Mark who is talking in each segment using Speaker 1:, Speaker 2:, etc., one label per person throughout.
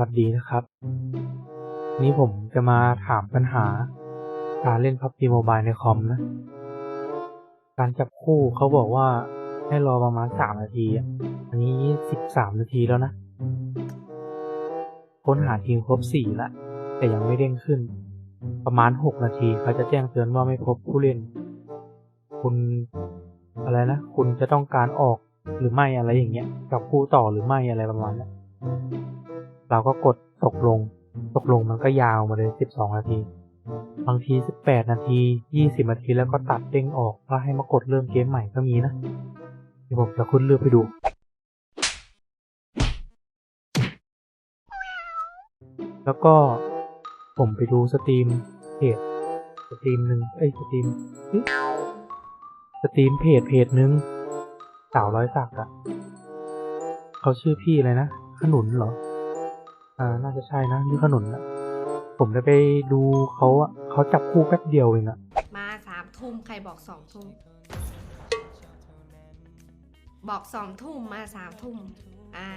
Speaker 1: วัสดีนะครับ นี่ผมจะมาถามปัญหา การเล่น PUBG Mobile ในคอมนะ การจับคู่เขาบอกว่าให้รอประมาณสามนาที อันนี้สิบสามนาทีแล้วนะ ค้นหาทีมครบสี่ละ แต่ยังไม่เด้งขึ้น ประมาณหกนาทีเขาจะแจ้งเตือนว่าไม่พบผู้เล่น คุณอะไรนะ คุณจะต้องการออกหรือไม่อะไรอย่างเงี้ยกับคู่ต่อหรือไม่อะไรประมาณนั้น เราก็กดตกลง ตกลงมันก็ยาวมาเลยสิบสองนาที บางทีสิบแปดนาทียี่สิบนาทีแล้วก็ตัดเด้งออกแล้วให้มากดเริ่มเกมใหม่ก็มีนะเดี๋ยวผมจะขึ้นเลือกให้ดู แล้วก็ผมไปดูสตรีมเพจสตรีมหนึ่งเอ้ยสตรีมสตรีมเพจเพจหนึ่งสาวร้อยสักอะเขาชื่อพี่อะไรนะขนุนเหรอ อ่า น่าจะใช่นะนี่ขนุนอะผมได้ไปดูเขาอะเขาจับคู่แป๊บเดียวเองอะ
Speaker 2: มาสามทุ่มใครบอกสองทุ่มบอกสองทุ่มมาสามทุ่มอ่า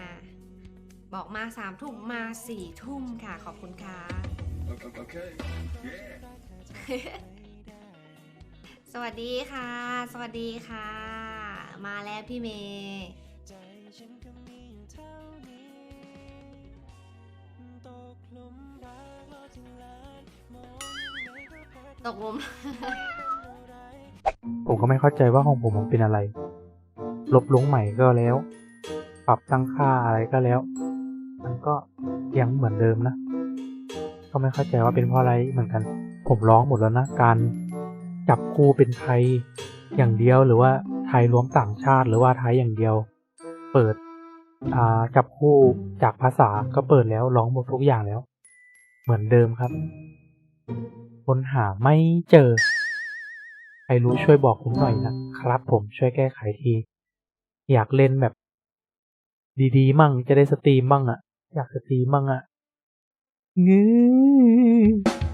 Speaker 2: บอกมาสามทุ่มมาสี่ทุ่มค่ะ ขอบคุณค่ะ
Speaker 3: Okay. Yeah.
Speaker 2: สวัสดีค่ะ สวัสดีค่ะ มาแล้วพี่เมย์ ตกหลุม
Speaker 1: ผมก็ไม่เข้าใจว่าของผมมันเป็นอะไร ลบลงใหม่ก็แล้ว ปรับตั้งค่าอะไรก็แล้ว มันก็ยังเหมือนเดิมนะ ก็ไม่เข้าใจว่าเป็นเพราะอะไรเหมือนกัน ผมร้องหมดแล้วนะ การจับคู่เป็นไทยอย่างเดียวหรือว่าไทยรวมต่างชาติหรือว่าไทยอย่างเดียว เปิดจับคู่จากภาษาก็เปิดแล้วร้องหมดทุกอย่างแล้ว เหมือนเดิมครับ ค้นหาไม่เจอ ใครรู้ช่วยบอกผมหน่อยนะครับผมช่วยแก้ไขที อยากเล่นแบบ ดีๆ มั่งจะได้สตรีมมั่งอะ่ะ อยากสตรีมมั่งอะ่ะ งือ